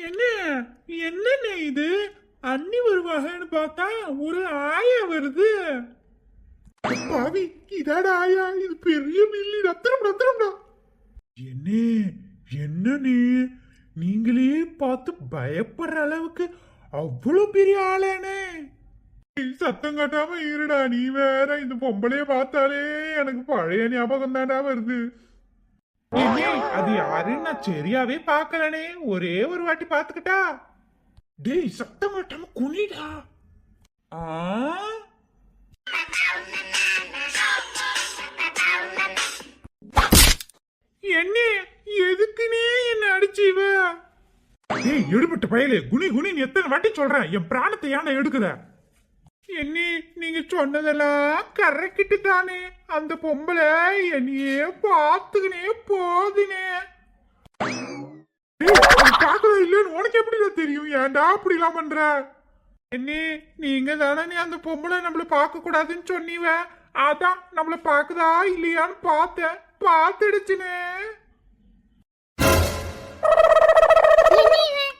என்ன? என்னண்ணே இது? அண்ணி வருவாங்கன்னு பார்த்தா ஒரு ஆயா வருது. பாவி இதாட ஆயா? இது பெரிய மில்லி ரத்தனம் ரத்தனம்டா என்ன என்னண்ணே? நீங்களே பார்த்து பயப்படுற அளவுக்கு அவ்வளவு பெரிய ஆளேனே சத்தம் காட்டாம இருடா. நீ வேற இந்த பொம்பளைய பார்த்தாலே எனக்கு பழைய ஞாபகம் தான்டா வருது. அது யாருன்னு நான் சரியாவே பார்க்கலனே. ஒரே ஒரு வாட்டி பார்த்துக்கிட்டா. டேய் சத்தம் காட்டாம குனிடா. ஆ? என்ன எதுக்குனே என்ன அடிச்சீவ ஏய் எடுபட்ட பயலே குனி குனி நீ எத்தனை வாட்டி சொல்றேன். என் பிராணத்தை யானை எடுக்கிற? என்ன நீங்க சொன்னதெல்லாம் கரெக்டு தானே. அந்த பொம்பளை என்னையே பார்த்துக்கினே போதுனே ஏய், இல்லைன்னு உனக்கு எப்படிடா தெரியும்? ஏன்டா அப்படிலாம் பண்ற? என்னே நீங்க தானே அந்த பொம்பளை நம்மள பார்க்க கூடாதுன்னு சொன்னீவ அதான் நம்மள பாக்குதா இல்லையான்னு பார்த்தேன். பார்த்துடுச்சுனே.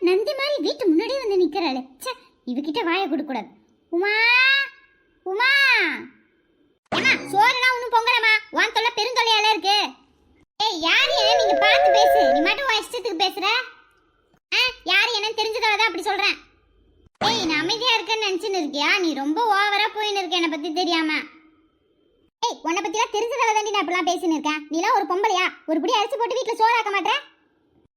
நந்தி மாதிரி வீட்டு முன்னாடி வந்து நிக்கிறாளே. ச்சே இவகிட்ட வாய கொடுக்க கூடாது உமா உமா. சோறுனா ஒன்றும் பொங்கலமா உன் தொல்லை பெருந்தொல்லையால இருக்கு. ஏய் யார் என்ன நீங்க பார்த்து பேசு. நீ மட்டும் உன் இஷ்டத்துக்கு பேசுற. ஆ யார் என்னன்னு தெரிஞ்சதால தான் அப்படி சொல்றேன். ஏய் நான் அமைதியா இருக்கேன்னு நினைச்சுன்னு இருக்கியா? நீ ரொம்ப ஓவரா போயின்னு இருக்க என்னை பத்தி தெரியாம. ஏய் உன்னை பத்திலாம் தெரிஞ்சதால தாண்டி நான் இப்படிலாம் பேசின்னு இருக்கேன். நீலாம் ஒரு பொம்பளையா? ஒரு படி அரிசி போட்டு வீட்டுல சோறு மாட்டேன்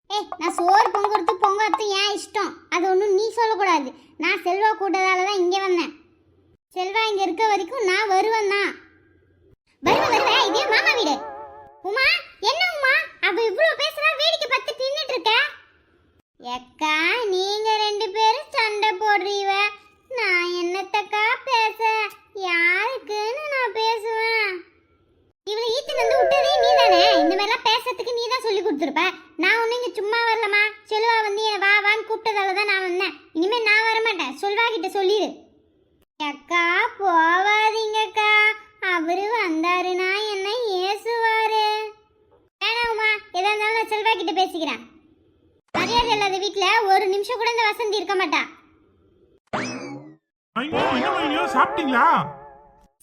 ஏய் நான் சோறு பொங்குறது பொங்குறது ஏன் இஷ்டம்? அது ஒன்றும் நீ சொல்லக்கூடாது. நான் செல்வா கூட்டதால தான் இங்கே வந்தேன். செல்வா இங்கே இருக்க வரைக்கும் நான் வருவேன் தான். வருவேன் வருவேன் இதே மாமா வீடு. உமா என்ன உமா? அவ இவ்வளோ பேசுறா வேடிக்கை பார்த்து தின்னுட்டு இருக்க. எக்கா நீங்க ரெண்டு பேரும் சண்டை போடுறீவ. நான் என்னத்தக்கா பேச? யாருக்குன்னு நான் பேசுவேன். இவளை ஈத்து வந்து விட்டதே நீ தானே இந்த மாதிரிலாம் பேசுறதுக்கு நீ தான் சொல்லி கொடுத்துருப்ப. நான் ஒன்றும் இங்கே சும்மா வரலம்மா. செல்வா வந்து என்னை வா வான்னு கூப்பிட்டதால தான் நான் வந்தேன். இனிமேல் நான் வர மாட்டேன் சொல்வா கிட்ட சொல்லிடு அக்கா போவாதீங்கக்கா பேசிக்கிறேன். மரியாதை இல்லாத வீட்டில் ஒரு நிமிஷம் கூட இந்த வசந்தி இருக்க மாட்டா. சாப்பிட்டீங்களா?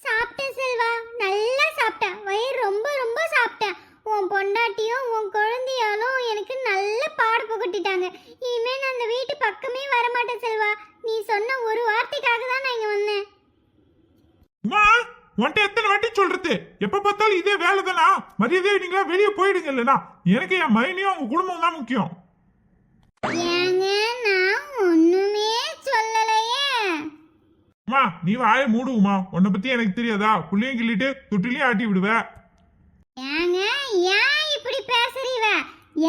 சாப்பிட்டேன் செல்வா. நல்லா சாப்பிட்டேன். வயிறு ரொம்ப ரொம்ப சாப்பிட்டேன். உன் பொண்டாட்டியும் உன் குழந்தையாலும் எனக்கு நல்ல பாடு புகட்டிட்டாங்க. இனிமே நான் அந்த வீட்டு பக்கமே வரமாட்டேன் செல்வா. நீ சொன்ன ஒரு வார்த்தைக்காக தான் நான் இங்க வந்தேன். உன்ட்ட எத்தனை வாட்டி சொல்றது? எப்ப பார்த்தாலும் இதே வேலை தானா மரியாதையா நீங்களா வெளியே போயிடுங்க இல்லைனா எனக்கு என் மைனியும் உங்க குடும்பம் தான் முக்கியம். ஏங்க நான் ஒண்ணுமே சொல்லலையே. அம்மா நீ வாயை மூடுவுமா உன்னை பத்தி எனக்கு தெரியாதா? புள்ளையும் கிள்ளிட்டு துட்டிலையும் ஆட்டி விடுவ. ஏங்க ஏன் இப்படி பேசுறீவ?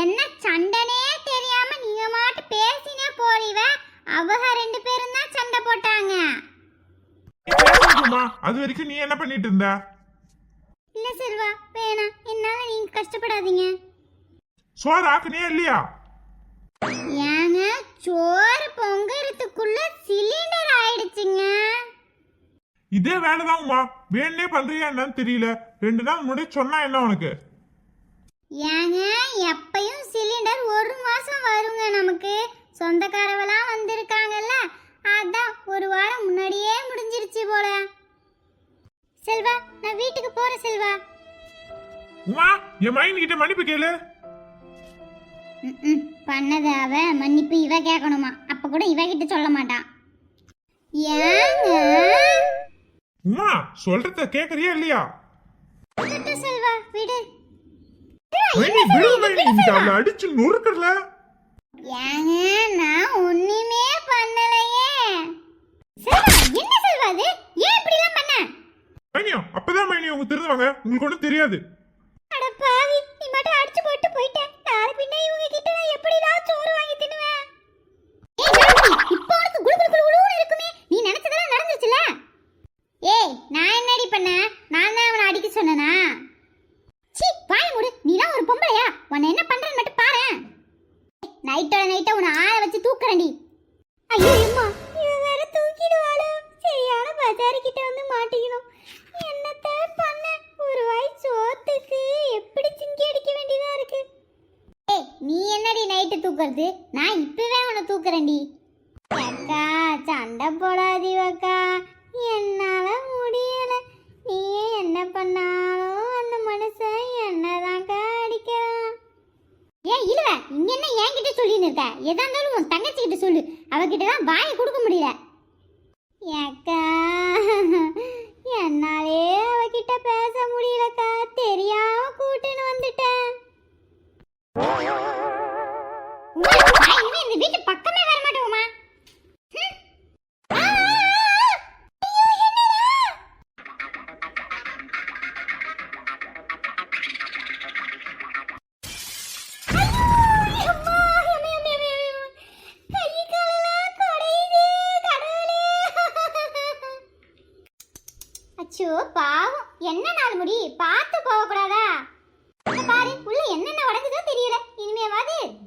என்ன சண்டனே தெரியாம நீங்க மாட்டு பேசினே போறீவ? அவங்க ரெண்டு பேரும் தான் சண்டை போட்டாங்க. பேசுமா அது வரைக்கும் நீ என்ன பண்ணிட்டு இருந்த? இல்ல செல்வா வேணாம் என்னால நீங்க கஷ்டப்படாதீங்க. சோறு ஆக்குனியா இல்லையா? ஏங்க சோறு பொங்கறதுக்குள்ள சிலிண்டர் ஆயிடுச்சுங்க. இதே வேலைதான்மா வேணே பண்றியா என்னன்னு தெரியல. ரெண்டு நாள் முன்னாடி சொன்னா என்ன உனக்கு? ஏங்க எப்பயும் சிலிண்டர் ஒரு மாசம் வருங்க நமக்கு. சொந்தக்காரவெல்லாம் வந்திருக்காங்கல்ல. அதான் ஒரு வாரம் முன்னாடியே செல்வா. உமா என் மைண்ட் கிட்ட மன்னிப்பு கேளு. பண்ணது அவ மன்னிப்பு இவ கேட்கணுமா அப்ப கூட இவ கிட்ட சொல்ல மாட்டான் ஏங்க? உமா சொல்றத கேக்குறியா இல்லையா? விட்டு செல்வா விடு. விடு அடிச்சு நொறுக்கல ஏங்க நான் ஒண்ணுமே பண்ணலையே செல்வா என்ன செல்வா அது ஏன் இப்படி எல்லாம் பண்ண மைனியோ அப்பதான் மைனி உங்க திருந்துவாங்க உங்களுக்கு ஒன்றும் தெரியாது அட பாவி நீ மட்டும் அடிச்சு போட்டு போயிட்ட நாளை பின்ன இவங்க கிட்ட நான் எப்படிடா சோறு வாங்கி தின்னுவேன் ஏய் ஜானகி இப்போ உனக்கு குளு குளு குளு குளுன்னு இருக்குமே. நீ நினைச்சதெல்லாம் தெரியாது ஏய் நான் என்னடி பண்ண? நான் தான் அவனை அடிக்க சொன்னனா? சீ வாய் மூடு. நீ தான் ஒரு பொம்பளையா? உன்னை என்ன எதா இருந்தாலும் உன் தங்கச்சி கிட்ட சொல்லு. அவகிட்ட தான் வாயை கொடுக்க முடியல.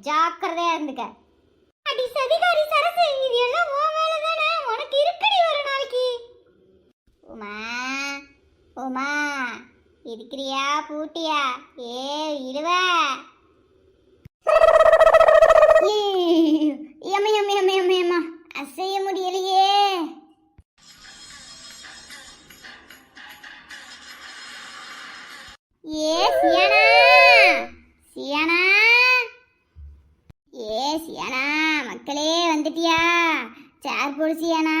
ஜாக்கிரதையா இருந்துக்க. அடி சதிகாரி சரசு இது எல்லாம் உன் வேலை தானே? உனக்கு இருக்கடி ஒரு நாளைக்கு. உமா உமா இருக்கிறியா பூட்டியா? ஏ இடுவ அசைய முடியலையே. ஏ சியானா சியானா ஏ சியானா மக்களே வந்துட்டியா சேர் போடு சியானா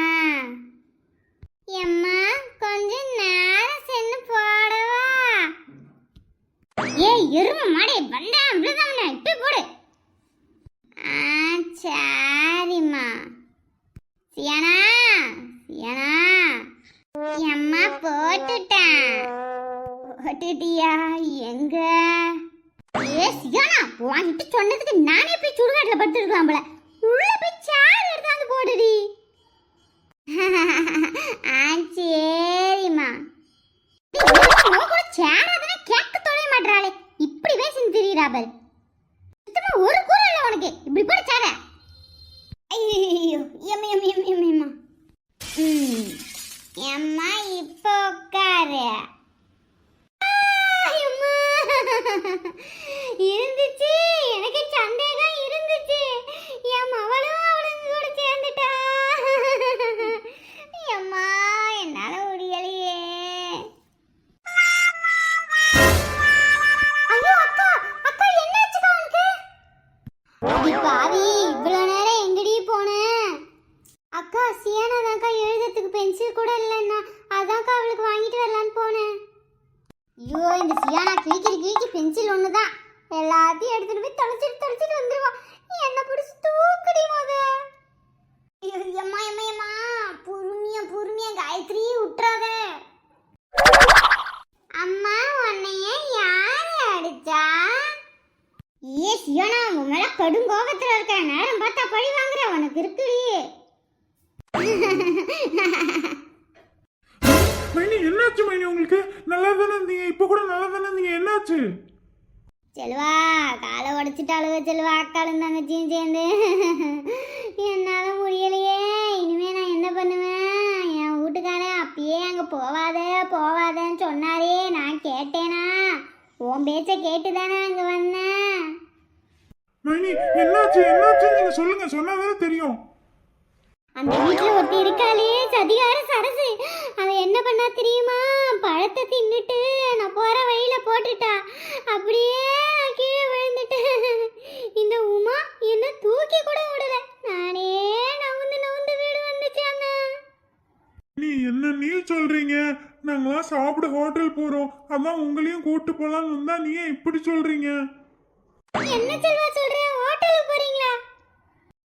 எம்மா கொஞ்சம் நேரம் சென்னு போடவா ஏ எரும மாடே வந்தா விழுதாமண்ணா இப்படி போடு ஆ சரிம்மா சியானா சியானா. அம்மா போட்டுட்டேன். போட்டுட்டியா? எங்க? ஏ சியானா வாங்கிட்டு சொன்னதுக்கு நானே போய் சுடுகாட்டில் படுத்துருக்கலாம் போல. உள்ள போய் சேர் எடுத்தாந்து போடுடி. ஆ சரிம்மா. கூட சேர் அதனை கேட்க தொலைய மாட்டாளே இப்படி பேசின்னு தெரியுறா பாரு. சுத்தமா ஒரு கூற இல்லை உனக்கு. இப்படி போட சேர காயத்ரி விட்டுறாத அம்மா உன்னைய யாரு அடிச்சா? ஏ சியானா உன் மேல கடும் கோபத்துல இருக்க நேரம் பார்த்தா பழி வாங்குற உனக்கு இருக்குடி மைனி என்னாச்சு மைனி உங்களுக்கு? நல்லா தானே இருந்தீங்க? இப்போ கூட நல்லா தானே இருந்தீங்க? என்னாச்சு? செல்வா காலை உடைச்சிட்டாளுவ செல்வா. அக்காளும் தங்கச்சியும் சேர்ந்து. போவாத போவாதன்னு சொன்னாரே நான் கேட்டேனா? உன் பேச்ச கேட்டு தானே அங்க வந்தேன். என்னாச்சு என்னாச்சு? நீங்க சொல்லுங்க சொன்னாதானே தெரியும். அந்த வீட்டுல ஒருத்தி இருக்காளே சதிகார சரசு. அவ என்ன பண்ணா தெரியுமா? பழத்தை தின்னுட்டு நான் போற வழியில போட்டுட்டா. அப்படியே நான் கீழே விழுந்துட்டேன் இந்த உமா என்ன தூக்கி கூட விடல நானே நவுந்து நவுந்து வீடு வந்துச்சாங்க நீ என்ன நீ சொல்றீங்க நாங்களாம் சாப்பிட ஹோட்டல் போறோம். அதான் உங்களையும் கூட்டு போலாம்னு வந்தா நீ ஏன் இப்படி சொல்றீங்க? என்ன செல்வா சொல்ற? ஹோட்டலுக்கு போறீங்களா?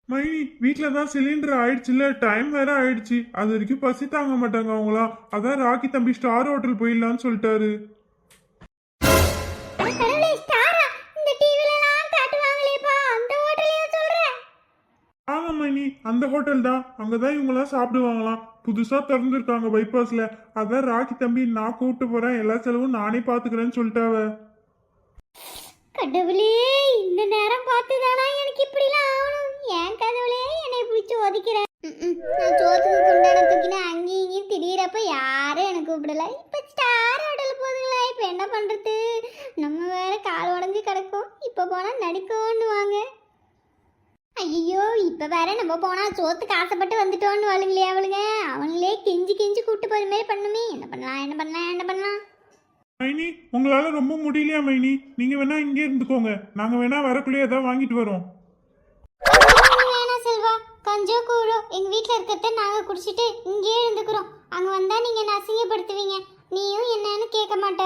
மைனி வீட்டில் தான் சிலிண்டர் ஆயிடுச்சுல டைம் வேற ஆயிடுச்சு. அது வரைக்கும் பசி தாங்க மாட்டாங்க அவங்களாம். அதான் ராக்கி தம்பி ஸ்டார் ஹோட்டல் போயிடலான்னு சொல்லிட்டாரு. அந்த ஹோட்டல் தான். அங்கதான் இவங்களாம் சாப்பிடுவாங்களாம். புதுசா திறந்துருக்காங்க பைபாஸ்ல அதான் ராக்கி தம்பி நான் கூப்பிட்டு போறேன். எல்லா செலவும் நானே பாத்துக்கிறேன்னு சொல்லிட்டாவ கடவுளே இந்த நேரம் பார்த்துதானா எனக்கு இப்படிலாம் ஆகணும்? ஏன் கடவுளே என்னை பிடிச்சி ஒதுக்கிறேன் நான் சோத்துக்கு குண்டான தூக்கினா அங்கேயும் இங்கேயும் திடீரப்ப யாரும் எனக்கு கூப்பிடல இப்போ ஸ்டார் ஹோட்டல் போதுங்களா இப்போ என்ன பண்ணுறது நம்ம வேற கால் உடஞ்சி கிடக்கும் இப்போ போனால் நடிக்கோன்னு வாங்க ஐயோ இப்ப வேற நம்ம போனா சோத்துக்கு ஆசைப்பட்டு வந்துட்டோம்னு வாழுங்களே அவளுங்க. அவங்களே கெஞ்சி கெஞ்சி கூட்டு போற மாதிரி பண்ணுமே. என்ன பண்ணலாம் என்ன பண்ணலாம் என்ன பண்ணலாம்? மைனி உங்களால ரொம்ப முடியலையா மைனி? நீங்க வேணா இங்கே இருந்துக்கோங்க. நாங்க வேணா வரக்குள்ளே ஏதாவது வாங்கிட்டு வரோம். வேணாம் செல்வா கஞ்சோ கூழோ எங்க வீட்ல இருக்கிறத நாங்க குடிச்சிட்டு இங்கேயே இருந்துக்கிறோம். அங்க வந்தா நீங்க என்ன அசிங்கப்படுத்துவீங்க? நீயும் என்னன்னு கேட்க மாட்ட.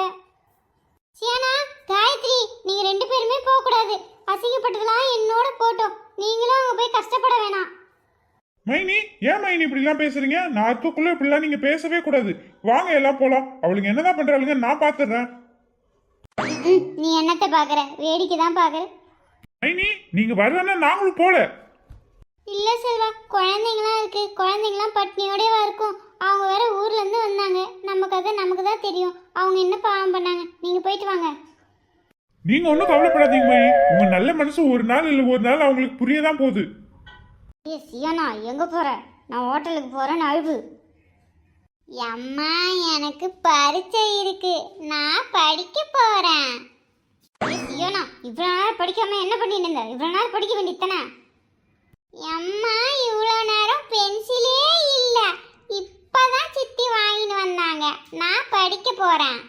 சியானா காயத்ரி நீங்க ரெண்டு பேருமே போக கூடாது அசிங்கப்பட்டதெல்லாம் என்னோட போட்டோம். நீங்களும் அங்க போய் கஷ்டப்பட வேணாம். மைனி ஏன் மைனி இப்படிலாம் பேசுறீங்க? நான் இருக்கக்குள்ள இப்படிலாம் நீங்க பேசவே கூடாது. வாங்க எல்லாம் போலாம். அவளுங்க என்னதான் பண்றாளுங்க? நான் பாத்துறேன். நீ என்னத்தை பாக்குற? வேடிக்கை தான் பாக்குற. மைனி நீங்க வருவேன்னா நாங்களும் போல. இல்ல செல்வா குழந்தைங்களாம் இருக்கு. குழந்தைங்களாம் பட்னியோடவா இருக்கும். அவங்க வேற ஊர்ல இருந்து வந்தாங்க. நம்ம கதை நமக்கு தான் தெரியும். அவங்க என்ன பாவம் பண்ணாங்க? நீங்க போயிட்டு வாங்க. நீங்க ஒன்றும் கவலைப்படாதீங்க மைனி. உங்க நல்ல மனசு ஒரு நாள் இல்ல ஒரு நாள் அவங்களுக்கு புரியதான் போகுது. ஏ சியானா எங்க போற? நான் ஹோட்டலுக்கு போறேன்னு அழுவு அம்மா எனக்கு பரீட்சை இருக்கு. நான் படிக்க போறேன். ஏ சியானா இவ்வளவு நேரம் படிக்காம என்ன பண்ணிட்டு இருந்த? இவ்வளவு நேரம் படிக்க வேண்டியதானே அம்மா இவ்வளோ நேரம் பென்சிலே இல்ல. இப்பதான் சித்தி வாங்கிட்டு வந்தாங்க. நான் படிக்க போறேன்.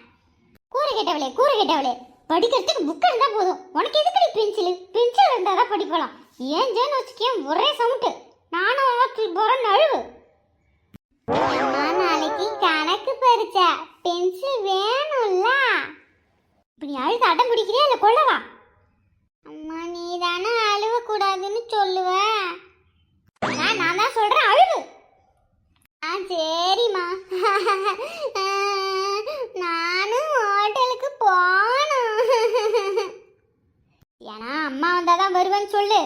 கூறு கேட்டவளே கூறு கேட்டவளே. படிக்கிறதுக்கு புக் இருந்தா போதும். உனக்கு எதுக்கு பென்சில் பென்சில் இருந்தா தான் படிக்கலாம் ஏன் ஜேன்னு வச்சுக்கேன் ஒரே சவுண்டு நானும் ஹாஸ்டல் போறேன் அழுவு நாளைக்கு கணக்கு பறிச்ச பென்சில் வேணும்ல. இப்படி நீ அழுது அடம் பிடிக்கிறியா இல்லை கொள்ளவா அம்மா நீ தானே அழுவ கூடாதுன்னு சொல்லுவ. நான் நான் தான் சொல்றேன் அழுவு. ஆ சரிம்மா. நானும் ஹோட்டலுக்கு போகணும் ஏன்னா அம்மா வருவேன்னு சொல்லு.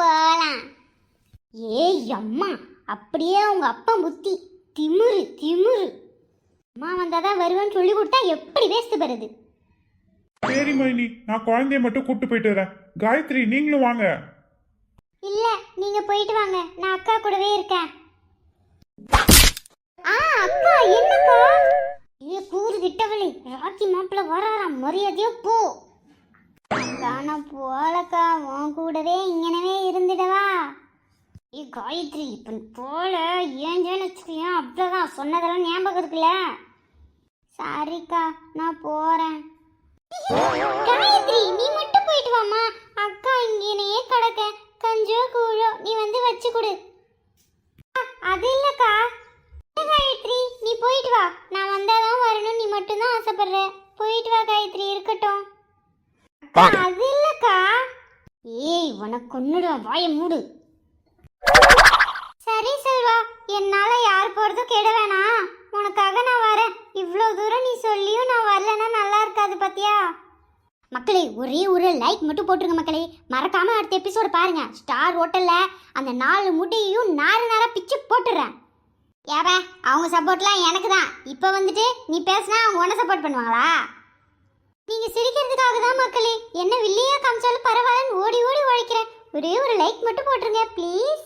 போலாம். ஏய் அம்மா அப்படியே அவங்க அப்பா புத்தி திமிரு திமிரு. அம்மா வந்தாதான் வருவேன்னு சொல்லி கொடுத்தா எப்படி வேஸ்ட் வருது சரி மைனி நான் குழந்தைய மட்டும் கூட்டு போயிட்டு வரேன். காயத்ரி நீங்களும் வாங்க. இல்ல நீங்க போயிட்டு வாங்க. நான் அக்கா கூடவே இருக்கேன். ஆ அக்கா என்னக்கா? ஏ கூறு கிட்டவளே ராக்கி மாப்பிள்ள வராராம். மரியாதையா போ. நான் போலக்கா உன் கூடவே இங்கனவே இருந்துடவா. ஏ காயத்ரி இப்போ போல ஏஞ்சேன்னு வச்சுக்கேன் அவ்வளோதான் சொன்னதெல்லாம் ஞாபகம் இருக்குல்ல? சாரிக்கா நான் போகிறேன் காயத்ரி நீ மட்டும் போயிட்டு வாமா அக்கா இங்கேனையே கிடக்க. கஞ்சோ கூழோ நீ வந்து வச்சு கொடு அது இல்லக்கா. காயத்ரி நீ போயிட்டு வா. நான் வந்தாதான் வரணும் நீ மட்டும்தான் ஆசைப்படுற. போயிட்டு வா காயத்ரி இருக்கட்டும். அது இல்லக்கா ஏய் உனக்கு ஒண்ணுடா வாய மூடு. சரி செல்வா என்னால யார் போறதும் கெட வேணாம் உனக்காக நான் வரேன். இவ்வளோ தூரம் நீ சொல்லியும் நான் வரலன்னா நல்லா இருக்காது பாத்தியா? மக்களே ஒரே ஒரு லைக் மட்டும் போட்டுருங்க மக்களே. மறக்காம அடுத்த எபிசோடு பாருங்க. ஸ்டார் ஹோட்டல்ல அந்த நாலு முட்டையும் நாலு நாளாக பிச்சு போட்டுடுறேன் ஏவ அவங்க சப்போர்ட்லாம் எனக்கு தான். இப்போ வந்துட்டு நீ பேசினா அவங்க உன்னை சப்போர்ட் பண்ணுவாங்களா? நீங்க சிரிக்கிறதுக்காக தான் மக்களே. என்ன வில்லியா காமிச்சாலும் பரவாயில்லன்னு ஓடி ஓடி உழைக்கிறேன். ஒரே ஒரு லைக் மட்டும் போட்டுருங்க ப்ளீஸ்